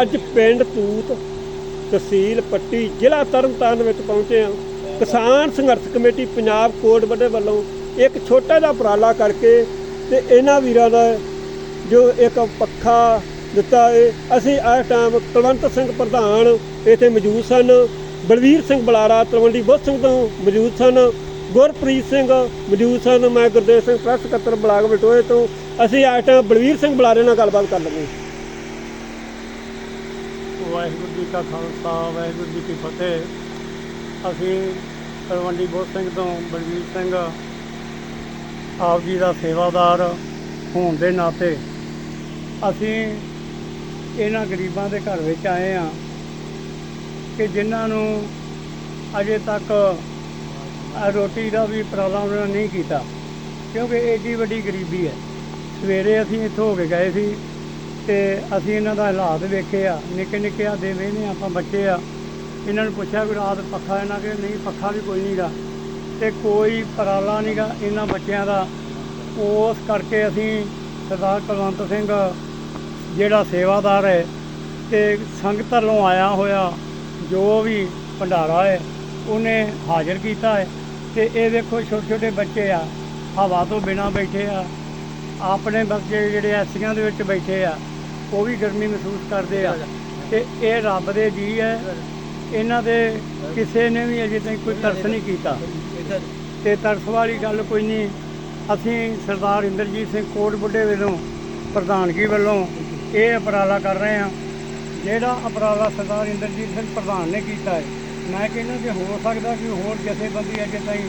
ਅੱਜ ਪਿੰਡ ਤੂਤ ਤਹਿਸੀਲ ਪੱਟੀ, ਜ਼ਿਲ੍ਹਾ ਤਰਨਤਾਰਨ ਵਿੱਚ ਪਹੁੰਚੇ ਹਾਂ। ਕਿਸਾਨ ਸੰਘਰਸ਼ ਕਮੇਟੀ ਪੰਜਾਬ ਕੋਟ ਵੱਡੇ ਵੱਲੋਂ ਇੱਕ ਛੋਟਾ ਜਿਹਾ ਉਪਰਾਲਾ ਕਰਕੇ ਤੇ ਇਹਨਾਂ ਵੀਰਾਂ ਦਾ ਜੋ ਇੱਕ ਪੱਖਾ ਦਿੱਤਾ ਹੈ, ਅਸੀਂ ਇਸ ਟਾਈਮ ਕੁਲਵੰਤ ਸਿੰਘ ਪ੍ਰਧਾਨ ਇੱਥੇ ਮੌਜੂਦ ਸਨ, ਬਲਵੀਰ ਸਿੰਘ ਬਲਾਰਾ, ਤਲਵੰਡੀ ਬੁੱਧ ਸਿੰਘ ਤੋਂ ਮੌਜੂਦ ਸਨ, ਗੁਰਪ੍ਰੀਤ ਸਿੰਘ ਮੌਜੂਦ ਸਨ, ਮੈਂ ਗੁਰਦੇਵ ਸਿੰਘ ਪ੍ਰੈਸ ਸਕੱਤਰ ਬਲਾਕ ਬਟੋਏ ਤੋਂ। ਅਸੀਂ ਇਸ ਟਾਈਮ ਬਲਵੀਰ ਸਿੰਘ ਬਲਾਰੇ ਨਾਲ ਗੱਲਬਾਤ ਕਰ ਲਵਾਂਗੇ ਵਾਹਿਗੁਰੂ ਜੀ ਕਾ ਖਾਲਸਾ, ਵਾਹਿਗੁਰੂ ਜੀ ਕੀ ਫਤਿਹ। ਅਸੀਂ ਤਲਵੰਡੀ ਬੋਧ ਸਿੰਘ ਤੋਂ ਬਲਵੀਰ ਸਿੰਘ, ਆਪ ਜੀ ਦਾ ਸੇਵਾਦਾਰ ਹੋਣ ਦੇ ਨਾਤੇ ਅਸੀਂ ਇਹਨਾਂ ਗਰੀਬਾਂ ਦੇ ਘਰ ਵਿੱਚ ਆਏ ਆ ਕਿ ਜਿਨ੍ਹਾਂ ਨੂੰ ਅਜੇ ਤੱਕ ਰੋਟੀ ਦਾ ਵੀ ਪ੍ਰੋਗਰਾਮ ਨਹੀਂ ਕੀਤਾ, ਕਿਉਂਕਿ ਏਡੀ ਵੱਡੀ ਗਰੀਬੀ ਹੈ। ਸਵੇਰੇ ਅਸੀਂ ਇੱਥੋਂ ਹੋ ਕੇ ਗਏ ਸੀ। ਤੇ ਅਸੀਂ ਇਹਨਾਂ ਦਾ ਹਾਲਾਤ ਵੇਖੇ ਆ, ਨਿੱਕੇ ਨਿੱਕੇ ਆ ਦੇ ਨੇ ਆਪਾਂ ਬੱਚੇ ਆ। ਇਹਨਾਂ ਨੂੰ ਪੁੱਛਿਆ ਵੀ ਰਾਤ ਪੱਖਾ ਇਹਨਾਂ ਕਿ ਨਹੀਂ ਪੱਖਾ ਵੀ ਕੋਈ ਨਹੀਂਗਾ ਤੇ ਕੋਈ ਪਰਾਲਾ ਨਹੀਂਗਾ ਇਹਨਾਂ ਬੱਚਿਆਂ ਦਾ। ਉਸ ਕਰਕੇ ਅਸੀਂ ਸਰਦਾਰ ਕੁਲਵੰਤ ਸਿੰਘ, ਜਿਹੜਾ ਸੇਵਾਦਾਰ ਹੈ, ਤੇ ਸੰਗਤ ਵੱਲੋਂ ਆਇਆ ਹੋਇਆ, ਜੋ ਵੀ ਭੰਡਾਰਾ ਹੈ, ਉਹਨੇ ਹਾਜ਼ਰ ਕੀਤਾ ਹੈ। ਤੇ ਇਹ ਦੇਖੋ ਛੋਟੇ ਛੋਟੇ ਬੱਚੇ ਆ, ਹਵਾ ਤੋਂ ਬਿਨਾਂ ਬੈਠੇ ਆ। ਆਪਣੇ ਬੱਚੇ ਜਿਹੜੇ ਐਸੀਆਂ ਦੇ ਵਿੱਚ ਬੈਠੇ ਆ। ਉਹ ਵੀ ਗਰਮੀ ਮਹਿਸੂਸ ਕਰਦੇ ਆ। ਤੇ ਇਹ ਰੱਬ ਦੇ ਜੀ ਹੈ। ਇਹਨਾਂ ਦੇ ਕਿਸੇ ਨੇ ਵੀ ਅਜੇ ਤਾਈਂ ਕੋਈ ਤਰਸ ਨਹੀਂ ਕੀਤਾ। ਤੇ ਤਰਸ ਵਾਲੀ ਗੱਲ ਕੋਈ ਨਹੀਂ। ਅਸੀਂ ਸਰਦਾਰ ਇੰਦਰਜੀਤ ਸਿੰਘ ਕੋਟ ਬੁੱਢੇ ਵੱਲੋਂ ਪ੍ਰਧਾਨਗੀ ਵੱਲੋਂ ਇਹ ਉਪਰਾਲਾ ਕਰ ਰਹੇ ਹਾਂ। ਜਿਹੜਾ ਉਪਰਾਲਾ ਸਰਦਾਰ ਇੰਦਰਜੀਤ ਸਿੰਘ ਪ੍ਰਧਾਨ ਨੇ ਕੀਤਾ ਹੈ। ਮੈਂ ਕਹਿੰਦਾ ਕਿ ਹੋ ਸਕਦਾ ਕਿ ਹੋਰ ਜਥੇਬੰਦੀ ਅਜੇ ਤਾਈਂ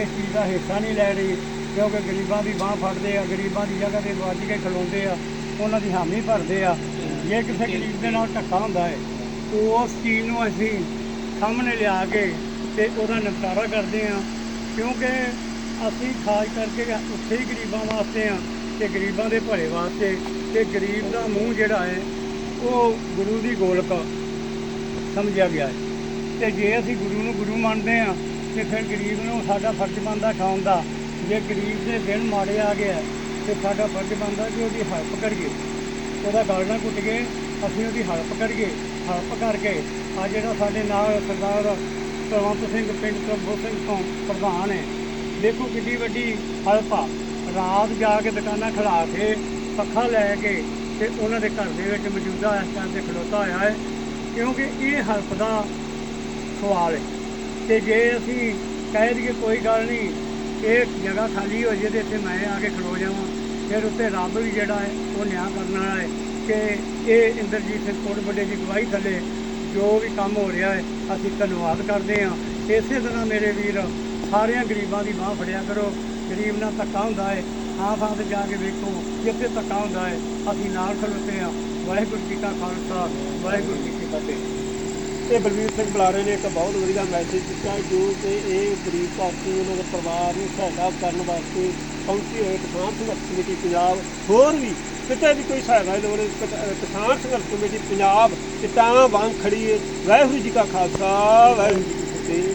ਇਸ ਚੀਜ਼ ਦਾ ਹਿੱਸਾ ਨਹੀਂ ਲੈ ਰਹੀ, ਕਿਉਂਕਿ ਗਰੀਬਾਂ ਦੀ ਬਾਹ ਫੜਦੇ ਆ, ਗਰੀਬਾਂ ਦੀ ਜਗ੍ਹਾ ਤੇ ਵੱਜ ਕੇ ਖਲੋਂਦੇ ਆ। ਉਹਨਾਂ ਦੀ ਹਾਮੀ ਭਰਦੇ ਆ। ਜੇ ਕਿਸੇ ਗਰੀਬ ਦੇ ਨਾਲ ਧੱਕਾ ਹੁੰਦਾ ਹੈ ਉਸ ਚੀਜ਼ ਨੂੰ ਅਸੀਂ ਸਾਹਮਣੇ ਲਿਆ ਕੇ ਤੇ ਉਹਦਾ ਨਿਪਟਾਰਾ ਕਰਦੇ ਆ ਕਿਉਂਕਿ ਅਸੀਂ ਖਾਸ ਕਰਕੇ ਉੱਥੇ ਹੀ ਗਰੀਬਾਂ ਵਾਸਤੇ ਆ ਤੇ ਗਰੀਬਾਂ ਦੇ ਭਲੇ ਵਾਸਤੇ। ਤੇ ਗਰੀਬ ਦਾ ਮੂੰਹ ਜਿਹੜਾ ਹੈ, ਉਹ ਗੁਰੂ ਦੀ ਗੋਲਕ ਸਮਝਿਆ ਗਿਆ ਹੈ। ਤੇ ਜੇ ਅਸੀਂ ਗੁਰੂ ਨੂੰ ਗੁਰੂ ਮੰਨਦੇ ਆ ਤੇ ਫਿਰ ਗਰੀਬ ਨੂੰ ਸਾਡਾ ਫਰਜ਼ ਬਣਦਾ ਖਾਣ ਦਾ। ਜੇ ਗਰੀਬ ਦੇ ਦਿਨ ਮਾੜੇ ਆ ਗਏ ਤੇ ਸਾਡਾ ਫਰਜ਼ ਬਣਦਾ ਕਿ ਉਹਦੀ ਹੈਲਪ ਕਰੀਏ। ਉਹਦਾ ਗਲ ਕੁੱਟ ਕੇ ਅਸੀਂ ਉਹਦੀ ਹੈਲਪ ਕਰੀਏ। ਹੈਲਪ ਕਰਕੇ ਆ ਜਿਹੜਾ ਸਾਡੇ ਨਾਲ ਸਰਦਾਰ ਕੁਲਵੰਤ ਸਿੰਘ, ਪਿੰਡ ਤੋਂ ਸਿੰਘ ਤੋਂ ਪ੍ਰਧਾਨ ਹੈ। ਦੇਖੋ ਕਿੰਨੀ ਵੱਡੀ ਹੈਲਪ ਆ। ਰਾਤ ਜਾ ਕੇ ਦੁਕਾਨਾਂ ਖੜਾ ਕੇ ਪੱਖਾ ਲੈ ਕੇ ਤੇ ਉਹਨਾਂ ਦੇ ਘਰ ਦੇ ਵਿੱਚ ਮੌਜੂਦਾ ਇਸ ਟਾਈਮ ਤੇ ਖਲੋਤਾ ਹੋਇਆ ਹੈ। ਕਿਉਂਕਿ ਇਹ ਹੈਲਪ ਦਾ ਸਵਾਲ ਹੈ। ਤੇ ਜੇ ਅਸੀਂ ਕਹਿ ਦਈਏ ਕੋਈ ਗੱਲ ਨਹੀਂ ਇਹ ਜਗ੍ਹਾ ਖਾਲੀ ਹੋ ਜੇ ਤੇ ਇੱਥੇ ਮੈਂ ਆ ਕੇ ਖਲੋ ਜਾਵਾਂ। ਫਿਰ ਉੱਤੇ ਰੱਬ ਵੀ ਜਿਹੜਾ ਹੈ, ਉਹ ਨਿਆਂ ਕਰਨ ਵਾਲਾ ਹੈ ਕਿ ਇਹ ਇੰਦਰਜੀਤ ਸਿੰਘ ਕੋਟ ਵੱਡੇ ਦੀ ਗਵਾਹੀ ਥੱਲੇ ਜੋ ਵੀ ਕੰਮ ਹੋ ਰਿਹਾ ਹੈ, ਅਸੀਂ ਧੰਨਵਾਦ ਕਰਦੇ ਹਾਂ। ਇਸੇ ਤਰ੍ਹਾਂ ਮੇਰੇ ਵੀਰ, ਸਾਰਿਆਂ ਗਰੀਬਾਂ ਦੀ ਬਾਹ ਫੜਿਆ ਕਰੋ। ਗਰੀਬ ਨਾਲ ਧੱਕਾ ਹੁੰਦਾ ਹੈ ਥਾਂ ਥਾਂ ਤੇ ਜਾ ਕੇ ਵੇਖੋ, ਜਿੱਥੇ ਧੱਕਾ ਹੁੰਦਾ ਹੈ, ਅਸੀਂ ਨਾਲ ਖਲੋਤੇ ਹਾਂ। ਵਾਹਿਗੁਰੂ ਜੀ ਕਾ ਖਾਲਸਾ, ਵਾਹਿਗੁਰੂ ਜੀ ਕੀ ਫਤਿਹ। ਤੇ ਬਲਵੀਰ ਸਿੰਘ ਬੁਲਾਰੇ ਨੇ ਇੱਕ ਬਹੁਤ ਵਧੀਆ ਮੈਸੇਜ ਦਿੱਤਾ ਜੋ ਕਿ ਇਹ ਗਰੀਬ ਭਾਰਤੀ, ਉਹਨਾਂ ਦੇ ਪਰਿਵਾਰ ਨੂੰ ਸਹਾਇਤਾ ਕਰਨ ਵਾਸਤੇ ਪਹੁੰਚੀ ਹੋਏ ਕਿਸਾਨ ਸੰਘਰਸ਼ ਕਮੇਟੀ ਪੰਜਾਬ। ਹੋਰ ਵੀ ਕਿਤੇ ਵੀ ਕੋਈ ਸਹਾਇਤਾ ਦੀ ਲੋੜ ਕਿਸਾਨ ਸੰਘਰਸ਼ ਕਮੇਟੀ ਪੰਜਾਬ ਕਿਤਾਂ ਵਾਂਗ ਖੜੀ ਹੈ। ਵਾਹਿਗੁਰੂ ਜੀ ਕਾ ਖਾਲਸਾ, ਵਾਹਿਗੁਰੂ ਜੀ ਕੀ ਫਤਿਹ।